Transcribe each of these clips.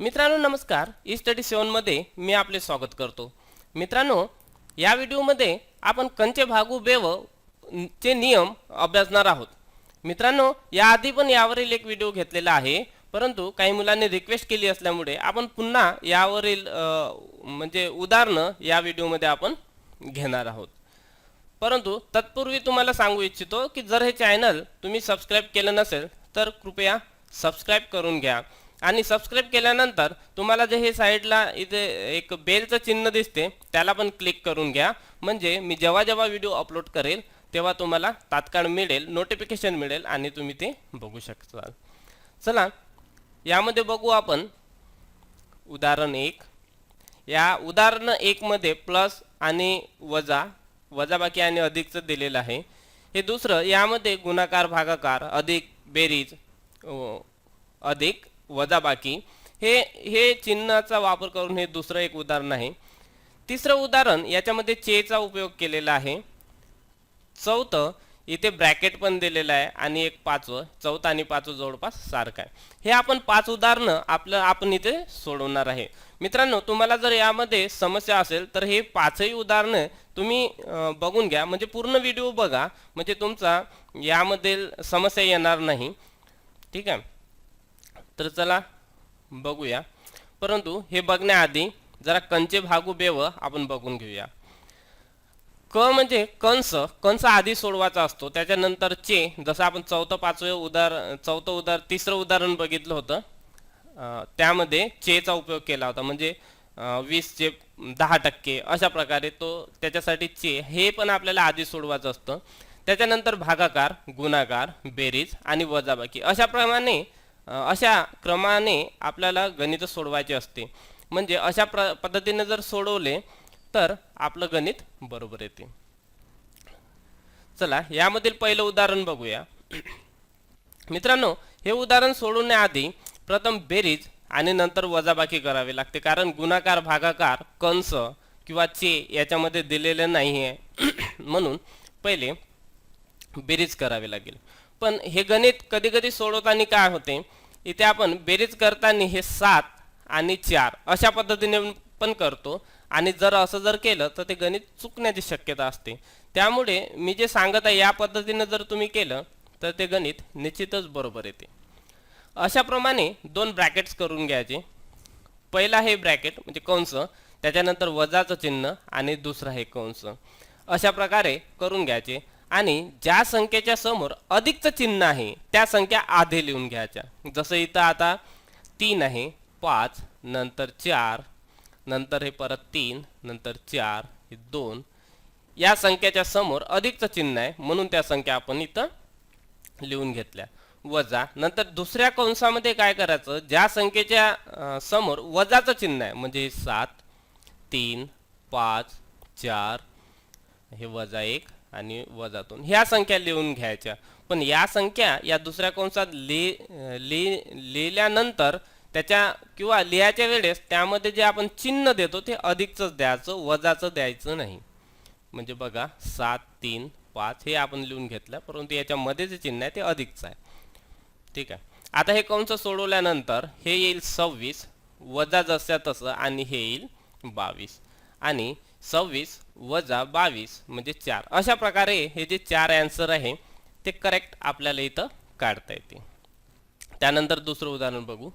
मित्रांनो नमस्कार. E study सेवनमध्ये मी आपले स्वागत करतो. मित्रांनो या व्हिडिओमध्ये आपण कंचे भागू बेव चे नियम अभ्यासणार आहोत. मित्रांनो याआधी पण यावरील एक व्हिडिओ घेतलेला आहे परंतु काही मुलांनी रिक्वेस्ट केली असल्यामुळे आपण पुन्हा यावरील म्हणजे उदाहरणं या व्हिडिओमध्ये आपण घेणार आहोत. परंतु तत्पूर्वी तुम्हाला सांगू इच्छितो की जर हे चॅनल तुम्ही सबस्क्राईब केलं नसेल तर कृपया सबस्क्राईब करून घ्या. आणि सबस्क्राईब केल्यानंतर तुम्हाला जे हे साईडला इथे एक बेलचं चिन्ह दिसते त्याला पण क्लिक करून घ्या. म्हणजे मी जेव्हा जेव्हा व्हिडिओ अपलोड करेल तेव्हा तुम्हाला तात्काळ मिळेल नोटिफिकेशन मिळेल आणि तुम्ही ते बघू शकता चला यामध्ये बघू आपण उदाहरण एक. या उदाहरण एकमध्ये प्लस आणि वजा वजाबाकी आणि अधिकचं दिलेलं आहे. हे दुसरं यामध्ये गुणाकार भागाकार अधिक बेरीज अधिक वजाबाकी. हे हे चिन्हाचा वापर करून हे दुसरं एक उदाहरण आहे. तिसरं उदाहरण याच्यामध्ये चेचा उपयोग केलेला आहे. चौथं इथे ब्रॅकेट पण दिलेलं आहे आणि एक पाचवं चौथं आणि पाचवं जवळपास सारखं आहे. हे आपण पाच उदाहरणं आपलं आपण इथे सोडवणार आहे. मित्रांनो तुम्हाला जर यामध्ये समस्या असेल तर हे पाचही उदाहरणं तुम्ही बघून घ्या. म्हणजे पूर्ण व्हिडिओ बघा. म्हणजे तुमचा यामधील समस्या येणार नाही. ठीक आहे? तर चला बघूया. परंतु हे बघण्याआधी जरा कंचे भागू बेव आपण बघून घेऊया. क म्हणजे कंस कंस आधी सोडवायचा असतो. त्याच्यानंतर चे जसं आपण चौथं पाचवे उदार चौथं उदार तिसरं उदाहरण बघितलं होतं. त्यामध्ये चेचा उपयोग केला होता. म्हणजे वीस वीसचे दहा टक्के अशा प्रकारे तो त्याच्यासाठी चे हे पण आपल्याला आधी सोडवायचं असतं. त्याच्यानंतर भागाकार गुणाकार बेरीज आणि वजाबाकी अशा प्रमाणे अशा क्रमाने आपल्याला गणित सोडवायचे असते. म्हणजे अशा प्र पद्धतीने जर सोडवले तर आपलं गणित बरोबर येते. चला यामधील पहिलं उदाहरण बघूया. मित्रांनो हे उदाहरण सोडवण्याआधी प्रथम बेरीज आणि नंतर वजाबाकी करावी लागते. कारण गुणाकार भागाकार कंस किंवा चे याच्यामध्ये दिलेले नाही आहे म्हणून पहिले बेरीज करावी लागेल. पण हे गणित कधी कधी सोडवताना काय होते? इथे आपण बेरीज करताना हे सात आणि चार अशा पद्धतीने पण करतो. आणि जर असं जर केलं तर ते गणित चुकण्याची शक्यता असते. त्यामुळे मी जे सांगत आहे या पद्धतीनं जर तुम्ही केलं तर ते गणित निश्चितच बरोबर येते. अशाप्रमाणे दोन ब्रॅकेट्स करून घ्यायचे. पहिला हे ब्रॅकेट म्हणजे कंस त्याच्यानंतर वजाचं चिन्ह आणि दुसरा हे कंस. अशा प्रकारे करून घ्यायचे. आणि ज्या संख्येच्या समोर अधिकचं चिन्ह आहे त्या संख्या आधी लिहून घ्यायच्या. जसं इथं आता तीन आहे पाच नंतर चार नंतर हे परत तीन नंतर चार हे दोन. या संख्याच्या समोर अधिकचं चिन्ह आहे म्हणून त्या संख्या आपण इथं लिहून घेतल्या. वजा नंतर दुसऱ्या कंसामध्ये काय करायचं ज्या संख्येच्या समोर वजाचं चिन्ह आहे म्हणजे सात तीन पाच चार हे वजा एक आणि वजा दोन ह्या संख्या लिहून घ्यायच्या. पण या संख्या या दुसऱ्या कंसात लि लि लिहिल्यानंतर त्याच्या किंवा लिहायच्या वेळेस त्यामध्ये जे आपण चिन्ह देतो ते अधिकच द्यायचं वजाचं द्यायचं नाही. म्हणजे बघा सात तीन पाच हे आपण लिहून घेतलं परंतु याच्यामध्ये जे चिन्ह आहे ते अधिकचं आहे. ठीक आहे. आता हे कंस सोडवल्यानंतर हे येईल सव्वीस वजा जसं तसं आणि हे येईल बावीस. आणि सव्वीस वजा बावीस म्हणजे चार. अशा प्रकारे हे जे चार अँसर आहे ते करेक्ट आपल्याला इथं काढता येते. त्यानंतर दुसरं उदाहरण बघू.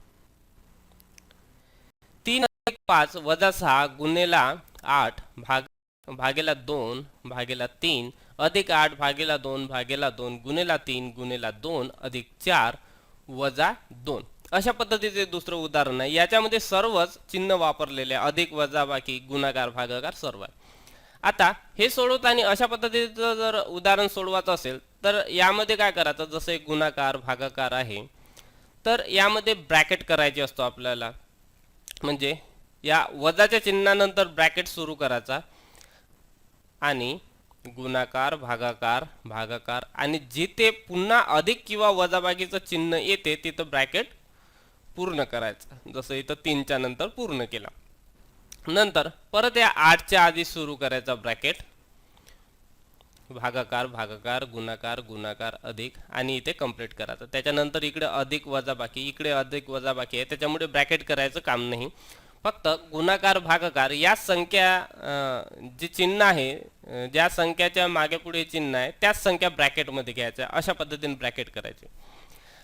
तीन एक पाच वजा सहा गुन्हेला आठ भाग भागेला दोन भागेला तीन अधिक आठ भागेला दोन भागेला दोन गुन्हेला तीन गुन्हेला दोन अधिक चार वजा दोन. अशा पद्धतीचे दुसरं उदाहरण आहे. याच्यामध्ये सर्वच चिन्ह वापरलेले अधिक वजा बाकी गुणाकार भागाकार सर्व आहे आता हे सोडवताना अशा पद्धतीचं जर उदाहरण सोडवायचं असेल तर यामध्ये काय करायचं? जसं गुणाकार भागाकार आहे तर यामध्ये ब्रॅकेट करायचे असतो आपल्याला. म्हणजे या वजाच्या चिन्हानंतर ब्रॅकेट सुरू करायचा आणि गुणाकार भागाकार भागाकार आणि जिथे पुन्हा अधिक किंवा वजाबाकीचं चिन्ह येते तिथं ब्रॅकेट पूर्ण करायचं. जसं इथं तीनच्या नंतर पूर्ण केला. नंतर परत या आठच्या आधी सुरू करायचा ब्रॅकेट. भागाकार भागाकार गुणाकार गुणाकार अधिक आणि इथे कंप्लीट करायचं. त्याच्यानंतर इकडे अधिक वजा बाकी इकडे अधिक वजा बाकी आहे. त्याच्यामुळे ब्रॅकेट करायचं काम नाही. फक्त गुणाकार भागाकार या संख्या जे चिन्ह आहे ज्या संख्याच्या मागे पुढे चिन्ह आहे त्याच संख्या ब्रॅकेटमध्ये घ्यायच्या अशा पद्धतीने ब्रॅकेट करायचे.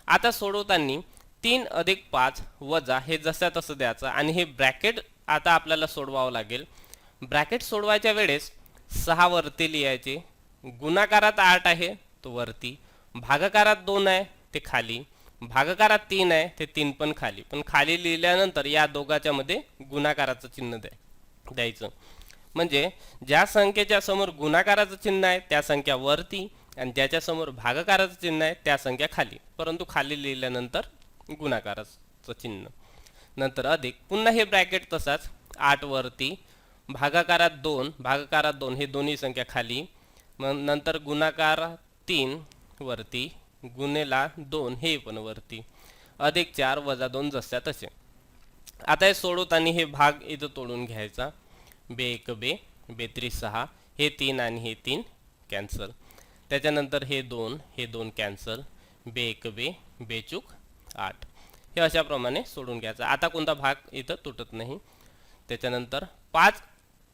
आता सोडवताना तीन अधिक पाच वजा हे जसं तसं द्यायचं. आणि हे ब्रॅकेट आता आपल्याला सोडवावं लागेल. ब्रॅकेट सोडवायच्या वेळेस सहा वरती लिहायचे. गुणाकारात आठ आहे तो वरती. भागाकारात दोन आहे ते खाली. भागाकारात तीन आहे ते तीन पण खाली. पण खाली लिहिल्यानंतर या दोघाच्या मध्ये गुणाकाराचं चिन्ह द्या द्यायचं. म्हणजे ज्या संख्येच्या समोर गुणाकाराचं चिन्ह आहे त्या संख्या वरती. आणि ज्याच्यासमोर भागाकाराचं चिन्ह आहे त्या संख्या खाली. परंतु खाली लिहिल्यानंतर गुणाकाराचं चिन्ह. नंतर अधिक. पुन्हा हे ब्रॅकेट तसाच. आठवरती भागाकारात दोन. भागाकारात दोन. हे दोन्ही संख्या खाली. मग नंतर गुणाकार तीन वरती. गुन्हेला दोन. हे पण वरती. अधिक चार वजा दोन जसच्या तसे. आता हे सोडवताना हे भाग इथं तोडून घ्यायचा. बे एक बे. बेत्री सहा. हे तीन आणि हे तीन कॅन्सल त्याच्यानंतर हे दोन. हे दोन कॅन्सल बे एक बे. बेचूक आठ. हे अशाप्रमाणे सोडून घ्यायचं. आता कोणता भाग इथं तुटत नाही. त्याच्यानंतर पाच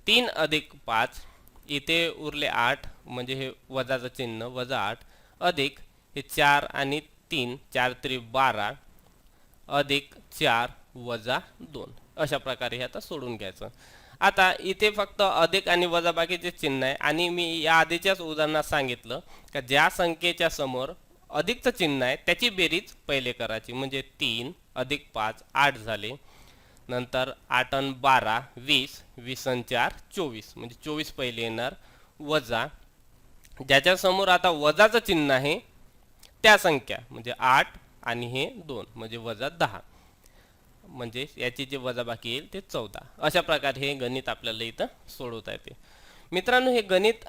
तीन अधिक पाच इथे उरले आठ म्हणजे हे वजाचं चिन्ह वजा आठ अधिक हे चार आणि तीन चार तरी बारा अधिक चार वजा दोन. अशा प्रकारे हे आता सोडून घ्यायचं. आता इथे फक्त अधिक आणि वजा बाकीचे चिन्ह आहे. आणि मी या आधीच्याच उदाहरणात सांगितलं का ज्या संख्येच्या समोर अधिकचं चिन्ह आहे. त्याची बेरीज पहिले करायची म्हणजे तीन अधिक पाच आठ झाले. नंतर आठ अन बारा वीस वीस अन चार चोवीस. म्हणजे चोवीस पहिले येणार. वजा. ज्याच्यासमोर आता वजाचं चिन्ह आहे त्या संख्या. म्हणजे आठ आणि हे दोन. म्हणजे वजा दहा. म्हणजे याची जे वजा बाकी येईल ते चौदा. अशा प्रकारे हे गणित आपल्याला इथं सोडवता येते. मित्रांनो हे गणित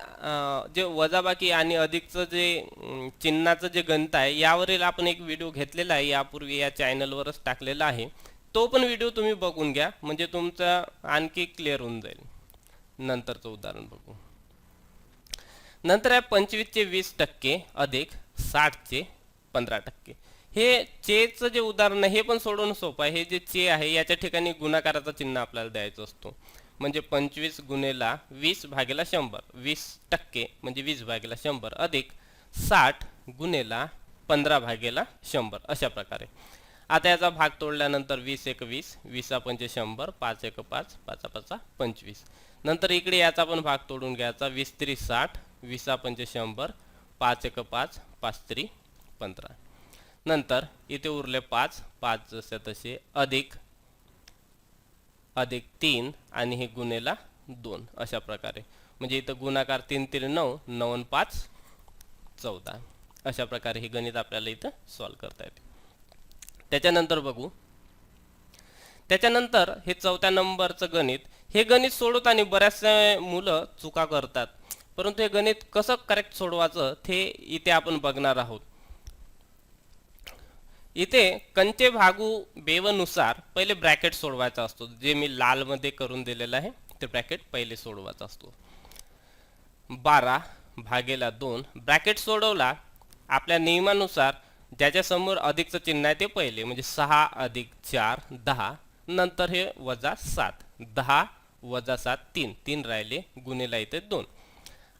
जे वजाबाकी आणि अधिकचं जे चिन्हाचं जे गणित आहे यावरील आपण एक व्हिडिओ घेतलेला आहे यापूर्वी या चॅनलवरच टाकलेला आहे. तो पण व्हिडिओ तुम्ही बघून घ्या म्हणजे तुमचा आणखी क्लिअर होऊन जाईल. नंतरचं उदाहरण बघू. नंतर आहे पंचवीसचे वीस टक्के अधिक साठचे पंधरा टक्के. हे चेचं जे उदाहरण आहे हे पण सोडवणं सोपं आहे. हे जे चे आहे याच्या ठिकाणी गुणाकाराचा चिन्ह आपल्याला द्यायचं असतो. म्हणजे पंचवीस गुणेला वीस भागेला शंभर. वीस टक्के म्हणजे वीस भागेला शंभर अधिक साठ गुणेला पंधरा भागेला शंभर. अशा प्रकारे. आता याचा भाग तोडल्यानंतर वीस एक वीस वीसा पंचे शंभर पाच एक पाच पाचा पाचा पंचवीस. नंतर इकडे याचा पण भाग तोडून घ्यायचा. वीस त्रि साठ वीसा पंचे शंभर पाच एक पाच पाच त्री पंधरा. नंतर इथे उरले पाच पाच जसे तसे अधिक अधिक तीन आणि हे गुन्हेला दोन अशा प्रकारे. म्हणजे इथं गुणाकार तीन तीन नऊ नऊ पाच चौदा. अशा प्रकारे हे गणित आपल्याला इथं सॉल्व करता येते. त्याच्यानंतर बघू. त्याच्यानंतर हे चौथ्या नंबरचं गणित हे गणित सोडवताना बऱ्याचशा मुलं चुका करतात. परंतु हे गणित कसं करेक्ट सोडवायचं ते इथे आपण बघणार आहोत. इथे कंचे भागू बेवनुसार पहिले ब्रॅकेट सोडवायचा असतो. जे मी लालमध्ये करून दिलेलं आहे ते ब्रॅकेट पहिले सोडवायचा असतो. बारा भागेला दोन. ब्रॅकेट सोडवला आपल्या नियमानुसार ज्याच्यासमोर अधिकचं चिन्ह आहे ते पहिले. म्हणजे सहा अधिक चार दहा. नंतर हे वजा सात. दहा वजा सात तीन. तीन राहिले गुन्हेला इथे दोन.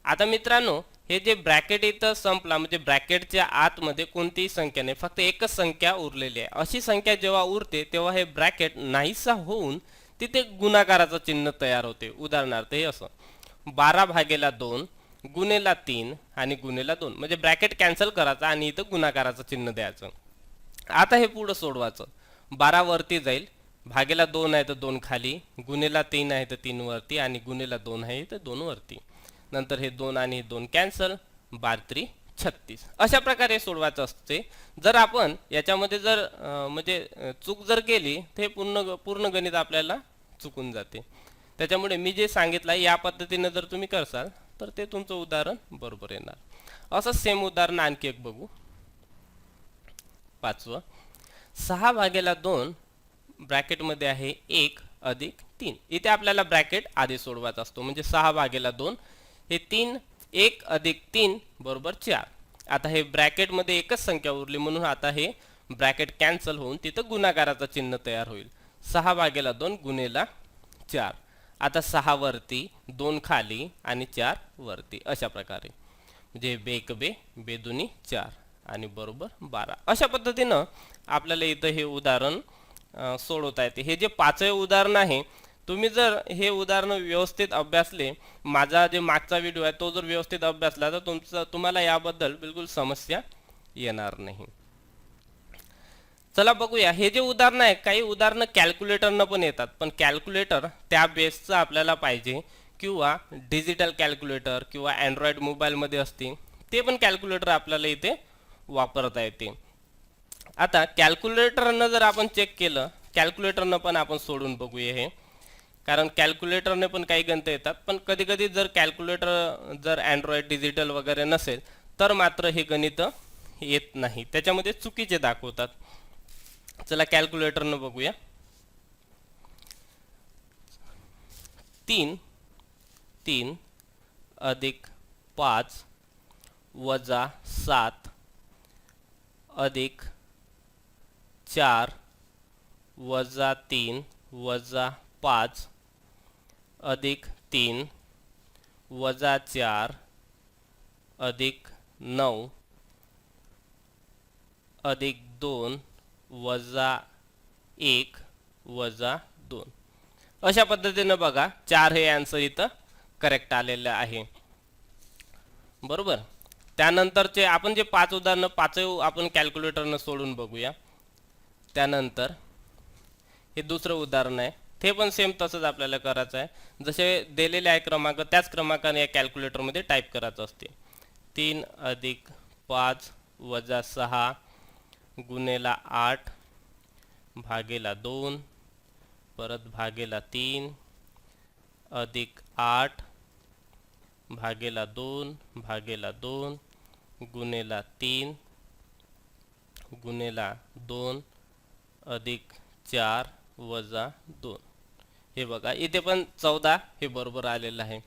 आता मित्रांनो हे जे ब्रॅकेट इथं संपला म्हणजे ब्रॅकेटच्या आतमध्ये कोणतीही संख्या नाही फक्त एकच संख्या उरलेली आहे. अशी संख्या जेव्हा उरते तेव्हा हे ब्रॅकेट नाहीसा होऊन तिथे गुणाकाराचं चिन्ह तयार होते. उदाहरणार्थ हे असं. बारा भागेला दोन गुन्हेला तीन आणि गुन्हेला दोन. म्हणजे ब्रॅकेट कॅन्सल करायचं आणि इथं गुणाकाराचं चिन्ह द्यायचं. आता हे पुढं सोडवायचं. बारा वरती जाईल. भागेला दोन आहे तर दोन खाली गुन्हेला तीन आहे तर तीन वरती आणि गुन्हेला दोन आहे तर दोन वरती. नंतर हे दोन आणि हे दोन कॅन्सल बारत्री छत्तीस. अशा प्रकारे सोडवायचं असते. जर आपण याच्यामध्ये जर म्हणजे चूक जर केली तर हे पूर्ण पूर्ण गणित आपल्याला चुकून जाते. त्याच्यामुळे मी जे सांगितलं आहे या पद्धतीने जर तुम्ही करसाल तर ते तुमचं उदाहरण बरोबर येणार. असं सेम उदाहरण आणखी एक बघू. पाचवं. सहा भागेला दोन ब्रॅकेटमध्ये आहे एक अधिक तीन. इथे आपल्याला ब्रॅकेट आधी सोडवायचा असतो. म्हणजे सहा भागेला दोन हे तीन एक अधिक तीन बरोबर चार. आता हे ब्रॅकेटमध्ये एकच संख्या उरली म्हणून आता हे ब्रॅकेट कॅन्सल होऊन तिथं गुणाकाराचं चिन्ह तयार होईल. सहा भागेला दोन गुणेला चार. आता सहा वरती दोन खाली आणि चार वरती. अशा प्रकारे. म्हणजे बेक बे बेदुनी चार आणि बरोबर बारा. अशा पद्धतीनं आपल्याला इथं हे उदाहरण सोडवता येते. हे जे पाचवे उदाहरण आहे तुम्ही जर हे उदाहरण व्यवस्थित अभ्यासले माझा जे मागचा व्हिडिओ आहे तो जर व्यवस्थित अभ्यासला तर तुमचं तुम्हाला याबद्दल बिलकुल समस्या येणार नाही. चला बघूया. हे जे उदाहरणं आहे काही उदाहरणं कॅल्क्युलेटरनं पण येतात पण कॅल्क्युलेटर त्या बेसचं आपल्याला पाहिजे किंवा डिजिटल कॅल्क्युलेटर किंवा अँड्रॉइड मोबाईलमध्ये असतील ते पण कॅल्क्युलेटर आपल्याला इथे वापरता येते. आता कॅल्क्युलेटरनं जर आपण चेक केलं कॅल्क्युलेटरनं पण आपण सोडून बघूया हे. कारण कॅल्क्युलेटरने पण काही गणितं येतात पण कधी कधी जर कॅल्क्युलेटर जर अँड्रॉइड डिजिटल वगैरे नसेल तर मात्र हे गणित येत नाही. त्याच्यामध्ये चुकीचे दाखवतात. चला कॅल्क्युलेटरनं बघूया. तीन तीन अधिक पाच वजा सात अधिक चार वजा तीन वजा पाच अधिक तीन वजा चार अधिक नऊ अधिक दोन वजा एक वजा दोन. अशा पद्धतीनं बघा चार हे आन्सर इथं करेक्ट आलेलं आहे. बरोबर? त्यानंतरचे आपण जे पाच उदाहरणं पाचही आपण कॅल्क्युलेटरनं सोडून बघूया. त्यानंतर हे दुसरं उदाहरण आहे. ते पण सेम तसंच आपल्याला करायचं आहे. जसे दिलेले आहे क्रमांक त्याच क्रमांकाने या कॅल्क्युलेटरमध्ये टाईप करायचं असते. तीन अधिक पाच वजा सहा गुणेला आठ भागेला दोन परत भागेला तीन अधिक आठ भागेला दोन भागेला दोन गुणेला तीन गुणेला दोन अधिक चार वजा दोन. हे बघा इथे पण चौदा हे बरोबर आलेलं आहे.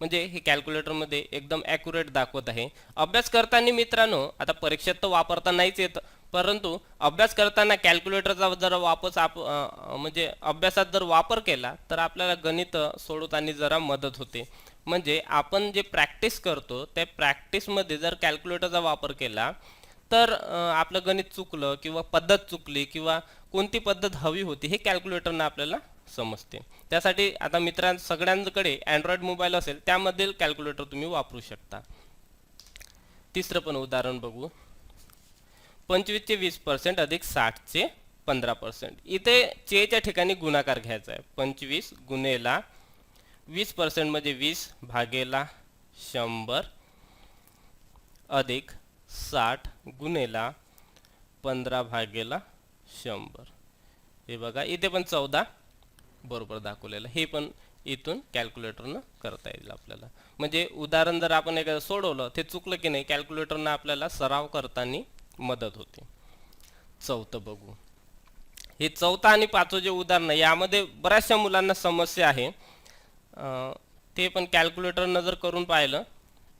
म्हणजे हे कॅल्क्युलेटरमध्ये एकदम ॲक्युरेट दाखवत आहे. अभ्यास करताना मित्रांनो आता परीक्षेत तर वापरता नाहीच येत परंतु अभ्यास करताना कॅल्क्युलेटरचा जर वापस आप म्हणजे अभ्यासात जर वापर केला तर आपल्याला गणित सोडवताना जरा मदत होते. म्हणजे आपण जे प्रॅक्टिस करतो त्या प्रॅक्टिसमध्ये जर कॅल्क्युलेटरचा वापर केला तर आपलं गणित चुकलं किंवा पद्धत चुकली किंवा कोणती पद्धत हवी होती हे कॅल्क्युलेटरनं आपल्याला समजते. त्यासाठी आता मित्रां सगळ्यांकडे अँड्रॉइड मोबाईल असेल त्यामधील कॅल्क्युलेटर तुम्ही वापरू शकता. तिसरं पण उदाहरण बघू. पंचवीसचे वीस पर्सेंट अधिक साठचे पंधरा पर्सेंट इथे चेच्या ठिकाणी गुणाकार घ्यायचा आहे. पंचवीस गुणेला वीस पर्सेंट म्हणजे वीस भागेला शंभर अधिक साठ गुणेला पंधरा भागेला शंभर. हे बघा इथे पण चौदा बरोबर दाखवलेलं. हे पण इथून कॅल्क्युलेटरनं करता येईल आपल्याला. म्हणजे उदाहरण जर आपण एखादं सोडवलं ते चुकलं की नाही कॅल्क्युलेटरनं आपल्याला सराव करताना मदत होते. चौथं बघू. हे चौथं आणि पाचवं जे उदाहरणं यामध्ये बऱ्याचशा मुलांना समस्या आहे. ते पण कॅल्क्युलेटरनं जर करून पाहिलं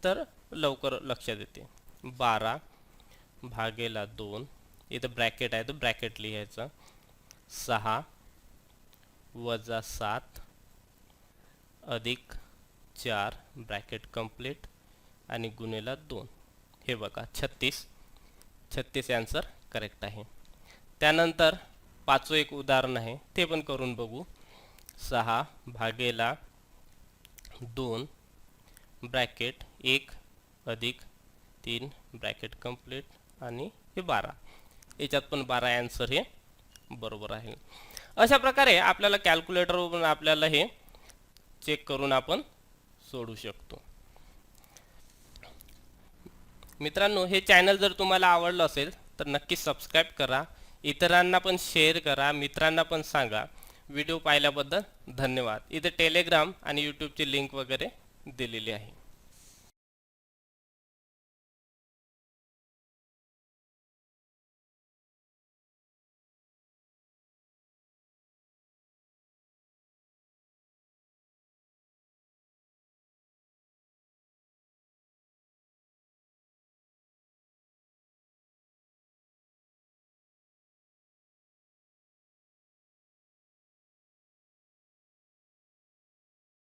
तर लवकर लक्षात येते. बारा भागेला दोन इथं ब्रॅकेट आहे तर ब्रॅकेट लिहायचं. सहा वजा सात अधिक चार ब्रॅकेट कंप्लीट आणि गुणेला दोन. हे बघा छत्तीस. छत्तीस आन्सर करेक्ट आहे. त्यानंतर पाचवं एक उदाहरण आहे ते पण करून बघू. सहा भागेला दोन ब्रॅकेट एक अधिक तीन ब्रॅकेट कंप्लीट आणि हे बारा. याच्यात पण बारा आन्सर हे बरोबर आहे. अशा प्रकारे आपल्याला कॅल्क्युलेटरवरून आपल्याला हे चेक करून आपण सोडू शकतो. मित्रांनो हे चॅनल जर तुम्हाला आवडलं असेल तर नक्की सबस्क्राईब करा. इतरांना पण शेअर करा. मित्रांना पण सांगा. व्हिडिओ पाहिल्याबद्दल धन्यवाद. इथे टेलिग्राम आणि यूट्यूबची लिंक वगैरे दिलेली आहे.